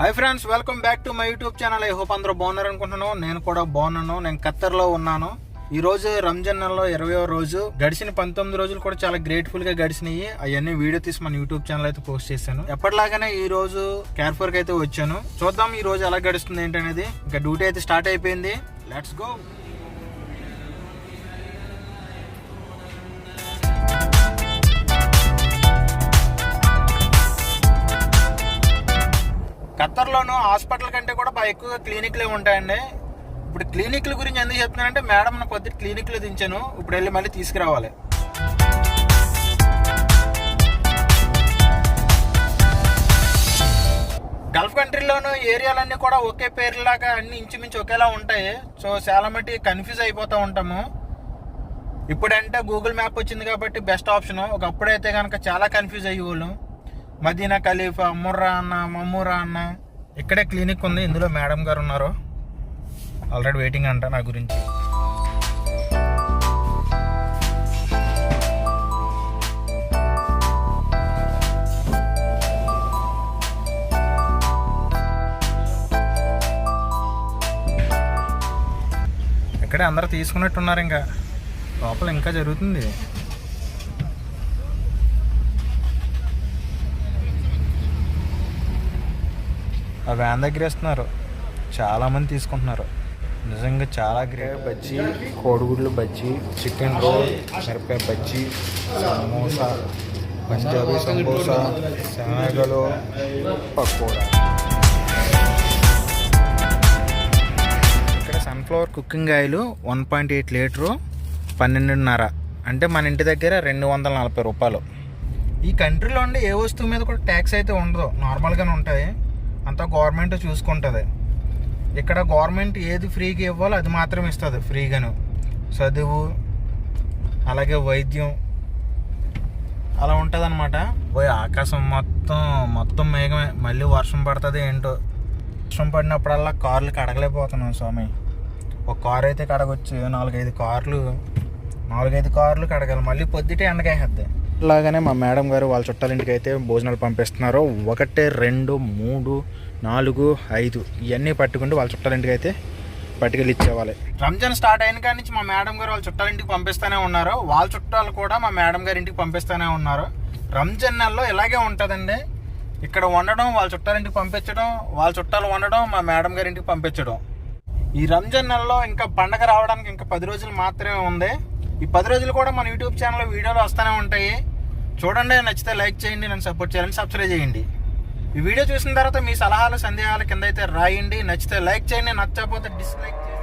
Hi friends welcome back to my YouTube channel I hope అందరూ బాగున్నారు అనుకుంటున్నాను. నేను కూడా బాగున్నాను. నేను ఖత్తర్లో ఉన్నాను. ఈ రోజు రంజాన్ నెలలో ఇరవయో రోజు. గడిచిన పంతొమ్మిది రోజులు కూడా చాలా గ్రేట్ఫుల్గా గడిచినాయి. అవన్నీ వీడియో తీసి మన యూట్యూబ్ ఛానల్ అయితే పోస్ట్ చేశాను. ఎప్పటిలాగానే ఈ రోజు క్యార్ఫోర్కి అయితే వచ్చాను. చూద్దాం ఈ రోజు ఎలా గడుస్తుంది ఏంటనేది. ఇంకా డ్యూటీ అయితే స్టార్ట్ అయిపోయింది. లెట్స్ గో ఖత్తర్లోను హాస్పిటల్ కంటే కూడా బాగా ఎక్కువగా క్లినిక్లే ఉంటాయండి. ఇప్పుడు క్లినిక్ల గురించి ఎందుకు చెప్తున్నానంటే మేడం నా పొద్దుట క్లినిక్లో దించాను ఇప్పుడు వెళ్ళి మళ్ళీ తీసుకురావాలి. గల్ఫ్ కంట్రీలోను ఏరియాలన్నీ కూడా ఒకే పేరులాగా అన్ని ఇంచుమించు ఒకేలా ఉంటాయి. సో చాలా మట్టి కన్ఫ్యూజ్ అయిపోతూ ఉంటాము. ఇప్పుడంటే గూగుల్ మ్యాప్ వచ్చింది కాబట్టి బెస్ట్ ఆప్షన్. ఒకప్పుడైతే కనుక చాలా కన్ఫ్యూజ్ అయ్యేవాళ్ళం. మదీనా ఖలీఫా ముర్రా అన్న మమ్మురా అన్న. ఇక్కడే క్లినిక్ ఉంది ఇందులో మేడం గారు ఉన్నారు. ఆల్రెడీ వెయిటింగ్ అంట నా గురించి. ఇక్కడే అందరు తీసుకున్నట్టున్నారు ఇంకా. లోపల ఇంకా జరుగుతుంది. ఆ వ్యాన్ దగ్గర వేస్తున్నారు. చాలా మంది తీసుకుంటున్నారు. నిజంగా చాలా గ్రేట్ బజ్జీ కోడిగుడ్లు బజ్జీ చికెన్ రోల్ మిరపకాయ బజ్జీ సమోసా పంజాబీ సమోసా శనగలు పకోడా. ఇక్కడ sunflower cooking oil one point eight litre పన్నెండున్నర. అంటే మన ఇంటి దగ్గర రెండు వందల నలభై రూపాయలు. ఈ కంట్రీలో ఉండే ఏ వస్తువు మీద కూడా ట్యాక్స్ అయితే ఉండదు. నార్మల్గానే ఉంటుంది అంతా గవర్నమెంట్ చూసుకుంటుంది. ఇక్కడ గవర్నమెంట్ ఏది ఫ్రీగా ఇవ్వాలో అది మాత్రం ఇస్తుంది ఫ్రీగాను. చదువు అలాగే వైద్యం అలా ఉంటుంది అనమాట పోయి ఆకాశం మొత్తం మొత్తం మేఘమే. మళ్ళీ వర్షం పడుతుంది ఏంటో. వర్షం పడినప్పుడల్లా కార్లు కడగలేకపోతున్నాం స్వామి. ఒక కారు అయితే కడగొచ్చు నాలుగైదు కార్లు నాలుగైదు కార్లు కడగాలి. మళ్ళీ పొద్దుటే ఎండకేసేద్ది. లాగానే మా మేడం గారు వాళ్ళ చుట్టాలింటికి అయితే భోజనాలు పంపిస్తున్నారు ఒకటే రెండు మూడు నాలుగు ఐదు ఇవన్నీ పట్టుకుంటూ వాళ్ళ చుట్టాలింటికి అయితే పట్టుకెళ్ళి ఇచ్చేవాలి రంజాన్ స్టార్ట్ అయిన కాడి నుంచి మా మేడం గారు వాళ్ళ చుట్టాలింటికి పంపిస్తూనే ఉన్నారు. వాళ్ళ చుట్టాలు కూడా మా మేడం గారి ఇంటికి పంపిస్తూనే ఉన్నారు. రంజాన్ నెలలో ఇలాగే ఉంటుందండి. ఇక్కడ వండడం వాళ్ళ చుట్టాలింటికి పంపించడం వాళ్ళ చుట్టాలు వండడం మా మేడం గారి ఇంటికి పంపించడం. ఈ రంజాన్ నెలలో ఇంకా పండగ రావడానికి ఇంకా పది రోజులు మాత్రమే ఉంది. ఈ పది రోజులు కూడా మన యూట్యూబ్ ఛానల్లో వీడియోలు వస్తూనే ఉంటాయి. చూడండి నచ్చితే లైక్ చేయండి నన్ను సపోర్ట్ చేయాలని సబ్స్క్రైబ్ చేయండి ఈ వీడియో చూసిన తర్వాత మీ సలహాలు సందేహాలు కింద అయితే రాయండి నచ్చితే లైక్ చేయండి నచ్చకపోతే డిస్లైక్ చేయండి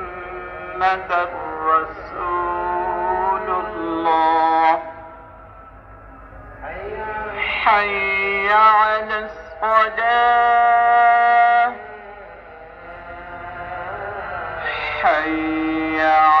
رسول الله. حي على الصلاة. حي على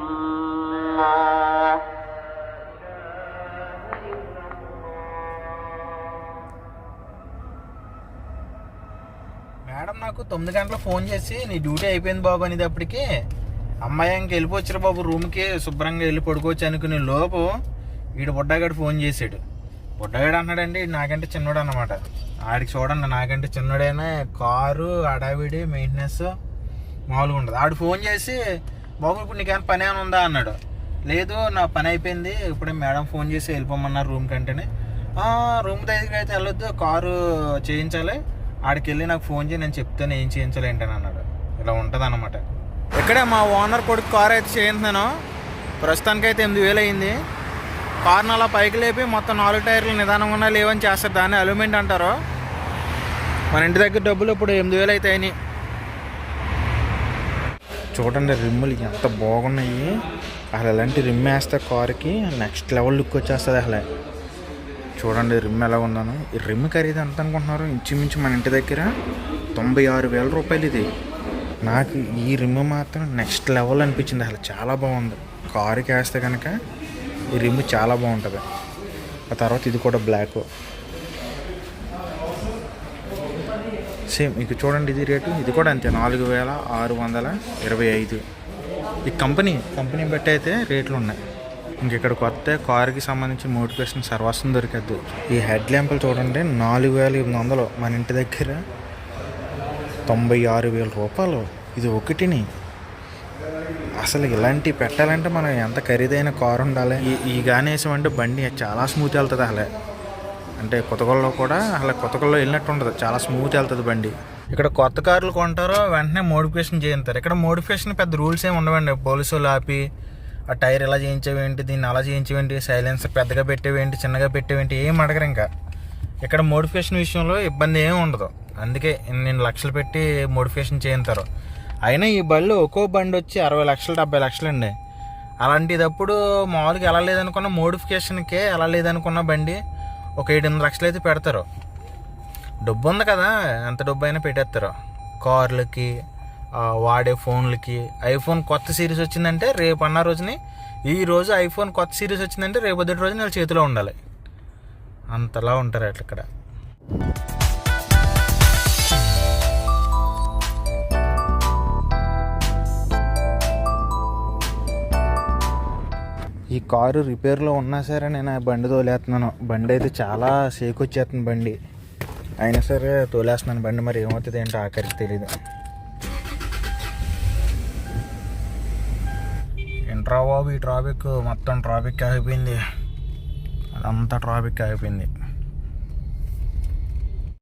మేడం నాకు తొమ్మిది గంటల ఫోన్ చేసి నీ డ్యూటీ అయిపోయింది బాబు అనేటప్పటికి అమ్మాయి ఇంక వెళ్ళిపోవచ్చు బాబు రూమ్కి శుభ్రంగా వెళ్ళి పడుకోవచ్చు అనుకునే లోపు వీడు బుడ్డగాడు ఫోన్ చేసాడు బుడ్డగాడు అన్నాడండి నాకంటే చిన్నోడు అన్నమాట ఆడికి చూడండి నాకంటే చిన్నోడైనా కారు అడావిడి మెయింటెనెన్స్ మామూలుగా ఉండదు. ఆడు ఫోన్ చేసి బాబు ఇప్పుడు నీకేమైనా పని ఏమైనా ఉందా? అన్నాడు. లేదు నా పని అయిపోయింది. ఇప్పుడే మేడం ఫోన్ చేసి వెళ్ళిపోమన్నారు రూమ్ కంటేనే రూమ్ దగ్గరికి అయితే వెళ్ళొద్దు. కారు చేయించాలి. ఆడికి వెళ్ళి నాకు ఫోన్ చేయి నేను చెప్తాను ఏం చేయించలేంటని అన్నాడు. ఇలా ఉంటుంది అనమాట ఇక్కడే మా ఓనర్ కొడుకు కార్ అయితే చేయించాను ప్రస్తుతానికి అయితే ఎనిమిది వేలు అయింది. కార్ను అలా పైకి లేపి మొత్తం నాలుగు టైర్లు నిదానంగా ఉన్నా లేవని చేస్తారు. దాన్ని అల్యూమినియం అంటారు. మన ఇంటి దగ్గర డబ్బులు ఇప్పుడు ఎనిమిది వేలు అవుతాయని చూడండి రిమ్ములు ఎంత బాగున్నాయి. అసలు ఇలాంటి రిమ్ వేస్తే కారుకి నెక్స్ట్ లెవెల్ లుక్ వచ్చేస్తుంది అసలు. చూడండి రిమ్ ఎలా ఉందను. ఈ రిమ్ ఖరీదు ఎంత అనుకుంటున్నారు? ఇంచుమించు మన ఇంటి దగ్గర తొంభై ఆరు వేల రూపాయలు ఇది. నాకు ఈ రిమ్ మాత్రం నెక్స్ట్ లెవెల్ అనిపించింది. అసలు చాలా బాగుంది. కారుకి వేస్తే కనుక ఈ రిమ్ చాలా బాగుంటుంది. ఆ తర్వాత ఇది కూడా బ్లాక్. సేమ్ ఇక చూడండి ఇది రేటు. ఇది కూడా అంతే నాలుగు వేల ఆరు వందల ఇరవై ఐదు. ఈ కంపెనీ కంపెనీ బట్టి అయితే రేట్లు ఉన్నాయి. ఇంక ఇక్కడ కొత్త కారుకి సంబంధించి మోటివేషన్ సర్వస్వం దొరికద్దు. ఈ హెడ్ ల్యాంపులు చూడండి నాలుగు వేల ఎనిమిది వందలు. మన ఇంటి దగ్గర తొంభై ఆరు వేల రూపాయలు. ఇది ఒకటిని. అసలు ఇలాంటి పెట్టాలంటే మనం ఎంత ఖరీదైన కారు ఉండాలి? ఈ ఈ గానేసం అంటే బండి చాలా స్మూత్ వెళ్తుంది అసలే. అంటే కొత్తగూడలో కూడా అలా కొత్తగూడలో వెళ్ళినట్టు ఉండదు. చాలా స్మూత్ వెళ్తుంది బండి. ఇక్కడ కొత్త కార్లు కొంటారో వెంటనే మోడిఫికేషన్ చేయించారు ఇక్కడ మోడిఫికేషన్ పెద్ద రూల్స్ ఏమి ఉండవండి. పోలీసులు ఆపి ఆ టైర్ ఎలా చేయించేవేంటి దీన్ని అలా చేయించేవేంటి సైలెన్స్ పెద్దగా పెట్టేవేంటి చిన్నగా పెట్టేవేంటి ఏం అడగరు ఇంకా. ఇక్కడ మోడిఫికేషన్ విషయంలో ఇబ్బంది ఏమి ఉండదు. అందుకే నేను లక్షలు పెట్టి మోడిఫికేషన్ చేయించారు. అయినా ఈ బళ్ళు ఒక్కో బండి వచ్చి అరవై లక్షలు డెబ్బై లక్షలు అండి. అలాంటిదప్పుడు మామూలుగా ఎలా లేదనుకున్న మోడిఫికేషన్కే ఎలా లేదనుకున్న బండి ఒక ఏడెనిమిది లక్షలు అయితే పెడతారు. డబ్బు ఉంది కదా ఎంత డబ్బు అయినా పెట్టేస్తారు. కార్లకి వాడే ఫోన్లకి. ఐఫోన్ కొత్త సిరీస్ వచ్చిందంటే రేపు అన్న రోజుని ఈ రోజు ఐఫోన్ కొత్త సిరీస్ వచ్చిందంటే రేపు పొద్దుటి రోజున వాళ్ళ చేతిలో ఉండాలి. అంతలా ఉంటారు అట్లా ఇక్కడ. ఈ కారు రిపేర్లో ఉన్నా సరే నేను ఆ బండి తోలేస్తున్నాను బండి అయితే చాలా సేకొచ్చేస్తుంది బండి. అయినా సరే తోలేస్తున్నాను. బండి మరి ఏమవుతుంది ఏంటో ఆఖరికి తెలియదు ఏంట్రా బాబు ఈ ట్రాఫిక్ మొత్తం ట్రాఫిక్ ఆగిపోయింది. అదంతా ట్రాఫిక్ ఆగిపోయింది.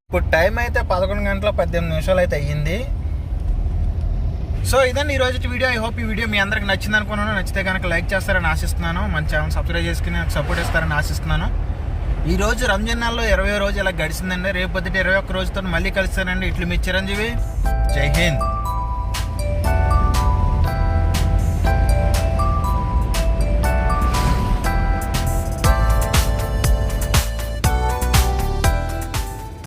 ఇప్పుడు టైం అయితే పదకొండు గంటల పద్దెనిమిది నిమిషాలు అయితే అయ్యింది. సో ఇదండి ఈ రోజు వీడియో. ఐ హోప్ ఈ వీడియో మీ అందరికి నచ్చింది అనుకున్నాను. నచ్చితే కనుక లైక్ చేస్తారని ఆశిస్తున్నాను. మన ఛానల్ సబ్స్క్రైబ్ చేసుకుని నాకు సపోర్ట్ ఇస్తారని ఆశిస్తున్నాను. ఈ రోజు రంజాన్ నెలలో ఇరవై రోజు ఇలా గడిచిందండి. రేపు పొద్దుట ఇరవై ఒక్క రోజుతో మళ్ళీ కలుస్తానండి. ఇట్లు మీ చిరంజీవి. జై హింద్.